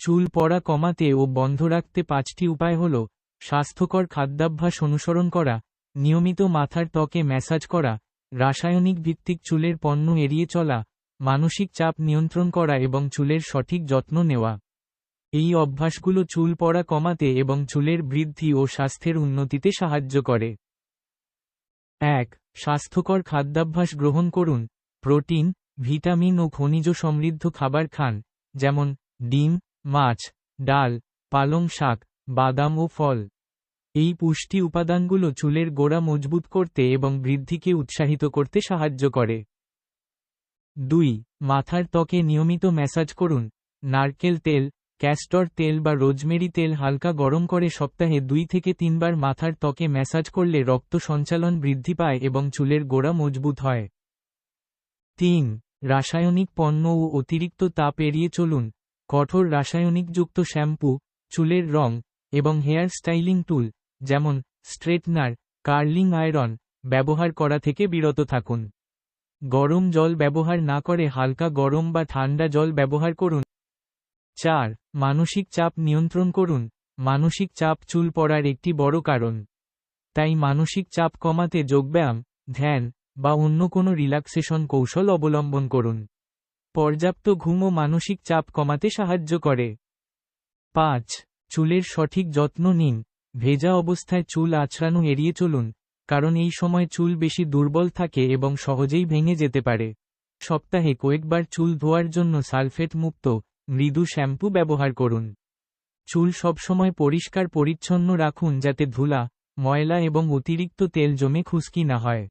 চুল পড়া কমাতে ও বন্ধ রাখতে পাঁচটি উপায় হল স্বাস্থ্যকর খাদ্যাভ্যাস অনুসরণ করা, নিয়মিত মাথার ত্বকে ম্যাসাজ করা, রাসায়নিক ভিত্তিক চুলের পণ্য এড়িয়ে চলা, মানসিক চাপ নিয়ন্ত্রণ করা এবং চুলের সঠিক যত্ন নেওয়া। এই অভ্যাসগুলো চুল পড়া কমাতে এবং চুলের বৃদ্ধি ও স্বাস্থ্যের উন্নতিতে সাহায্য করে। এক, স্বাস্থ্যকর খাদ্যাভ্যাস গ্রহণ করুন। প্রোটিন, ভিটামিন ও খনিজ সমৃদ্ধ খাবার খান, যেমন ডিম মাছ, ডাল, পালং শাক, বাদাম ও ফল। এই পুষ্টি উপাদানগুলো চুলের গোড়া মজবুত করতে এবং বৃদ্ধিকে উৎসাহিত করতে সাহায্য করে। দুই, মাথার ত্বকে নিয়মিত ম্যাসাজ করুন। নারকেল তেল, ক্যাস্টর তেল বা রোজমেরি তেল হালকা গরম করে সপ্তাহে দুই থেকে তিনবার মাথার ত্বকে ম্যাসাজ করলে রক্ত সঞ্চালন বৃদ্ধি পায় এবং চুলের গোড়া মজবুত হয়। তিন, রাসায়নিক পণ্য ও অতিরিক্ত তাপ এড়িয়ে চলুন। কঠোর রাসায়নিকযুক্ত শ্যাম্পু, চুলের রং এবং হেয়ার স্টাইলিং টুল, যেমন স্ট্রেটনার, কার্লিং আয়রন ব্যবহার করা থেকে বিরত থাকুন। গরম জল ব্যবহার না করে হালকা গরম বা ঠান্ডা জল ব্যবহার করুন। চার, মানসিক চাপ নিয়ন্ত্রণ করুন। মানসিক চাপ চুল পড়ার একটি বড় কারণ। তাই মানসিক চাপ কমাতে যোগব্যায়াম, ধ্যান বা অন্য কোনো রিল্যাক্সেশন কৌশল অবলম্বন করুন। পর্যাপ্ত ঘুম ও মানসিক চাপ কমাতে সাহায্য করে। পাঁচ, চুলের সঠিক যত্ন নিন। ভেজা অবস্থায় চুল আছড়ানো এড়িয়ে চলুন, কারণ এই সময় চুল বেশি দুর্বল থাকে এবং সহজেই ভেঙে যেতে পারে। সপ্তাহে কয়েকবার চুল ধোয়ার জন্য সালফেট মুক্ত, মৃদু শ্যাম্পু ব্যবহার করুন। চুল সবসময় পরিষ্কার পরিচ্ছন্ন রাখুন যাতে ধুলা, ময়লা এবং অতিরিক্ত তেল জমে খুশকি না হয়।